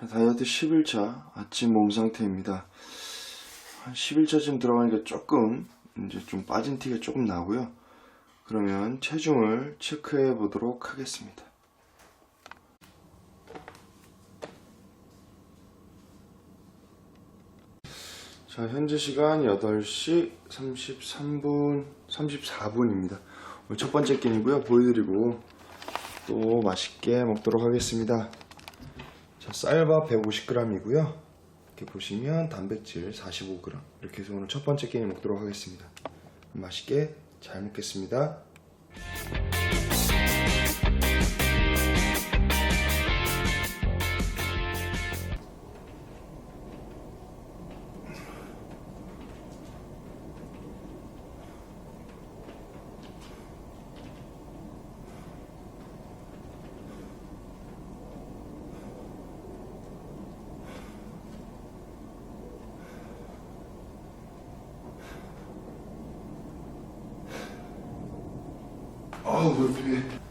자, 다이어트 10일차 아침 몸 상태입니다. 한 10일차쯤 들어가니까 조금 이제 좀 빠진 티가 조금 나고요. 그러면 체중을 체크해 보도록 하겠습니다. 자, 현재 시간 8시 33분, 34분입니다. 오늘 첫 번째 끼니고요. 보여드리고 또 맛있게 먹도록 하겠습니다. 자, 쌀밥 150g이고요. 이렇게 보시면 단백질 45g. 이렇게 해서 오늘 첫 번째 끼니 먹도록 하겠습니다. 맛있게 잘 먹겠습니다. 아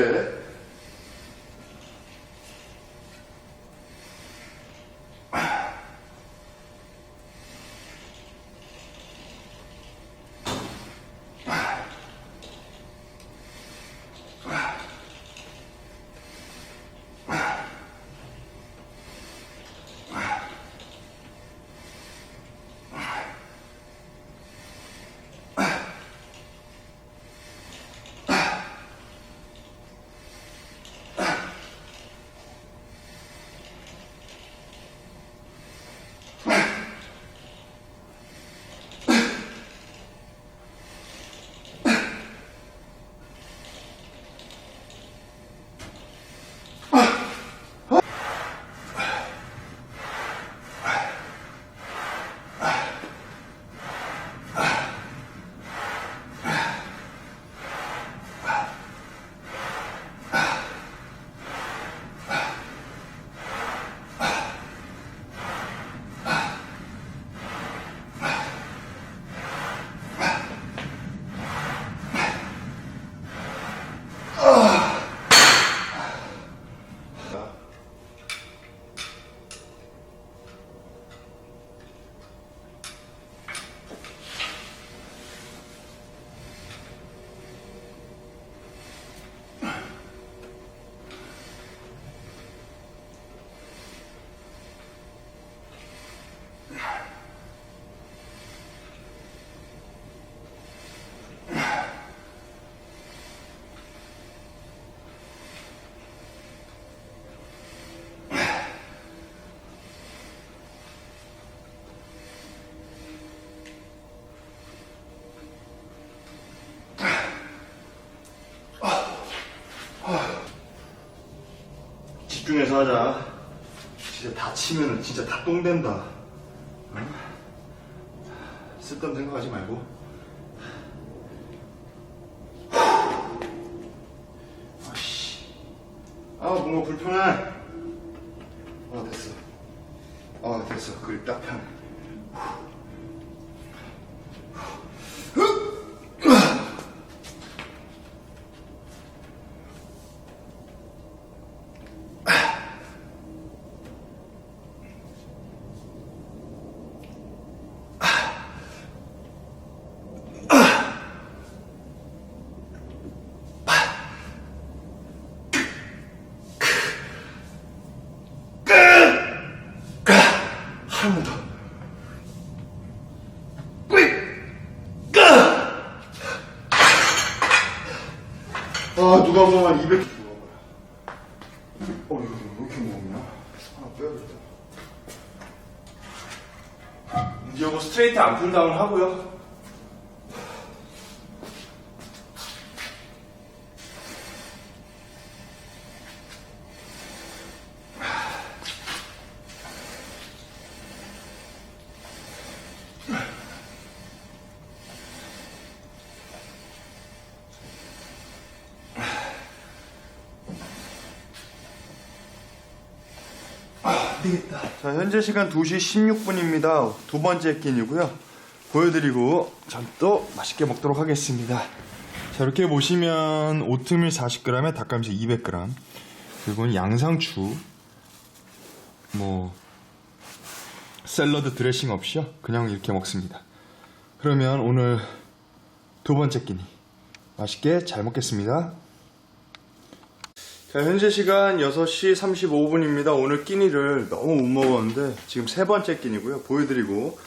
우, 집중해서 하자. 진짜 다치면은 진짜 다 똥된다. 어? 쓸데없는 생각하지 말고. 아씨. 아, 뭔가 불편해. 아, 됐어. 아, 됐어. 그게 딱 편해. 못한다. 아 누가 보면 200. 어 이거 왜 이렇게 무겁냐? 하나 빼야겠다. 이제 이거 스트레이트 안풀다운 하고요. 되겠다. 자, 현재 시간 2시 16분입니다. 두 번째 끼니고요. 보여드리고 전 또 맛있게 먹도록 하겠습니다. 자, 이렇게 보시면 오트밀 40g에 닭가슴살 200g, 그리고 양상추, 뭐 샐러드 드레싱 없이요. 그냥 이렇게 먹습니다. 그러면 오늘 두 번째 끼니 맛있게 잘 먹겠습니다. 자, 현재 시간 6시 35분입니다. 오늘 끼니를 너무 못 먹었는데, 지금 세 번째 끼니고요. 보여드리고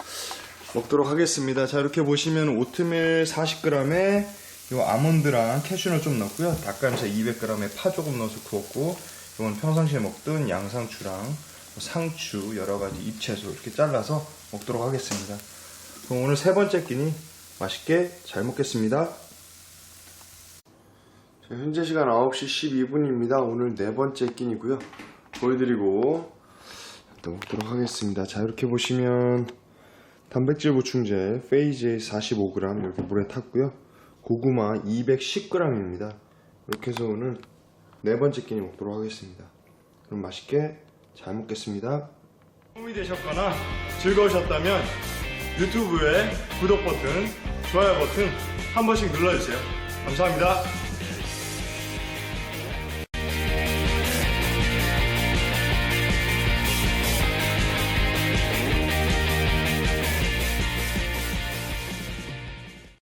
먹도록 하겠습니다. 자, 이렇게 보시면 오트밀 40g에 요 아몬드랑 캐슈넛 좀 넣고요. 닭가슴살 200g에 파 조금 넣어서 구웠고, 이건 평상시에 먹던 양상추랑 상추, 여러 가지 잎채소 이렇게 잘라서 먹도록 하겠습니다. 그럼 오늘 세 번째 끼니 맛있게 잘 먹겠습니다. 자, 현재 시간 9시 12분입니다. 오늘 네 번째 끼니고요. 보여드리고 또 먹도록 하겠습니다. 자 이렇게 보시면 단백질 보충제 페이지 45g 이렇게 물에 탔고요. 고구마 210g입니다. 이렇게 해서 오늘 네 번째 끼니 먹도록 하겠습니다. 그럼 맛있게 잘 먹겠습니다. 도움이 되셨거나 즐거우셨다면 유튜브에 구독 버튼, 좋아요 버튼 한 번씩 눌러주세요. 감사합니다.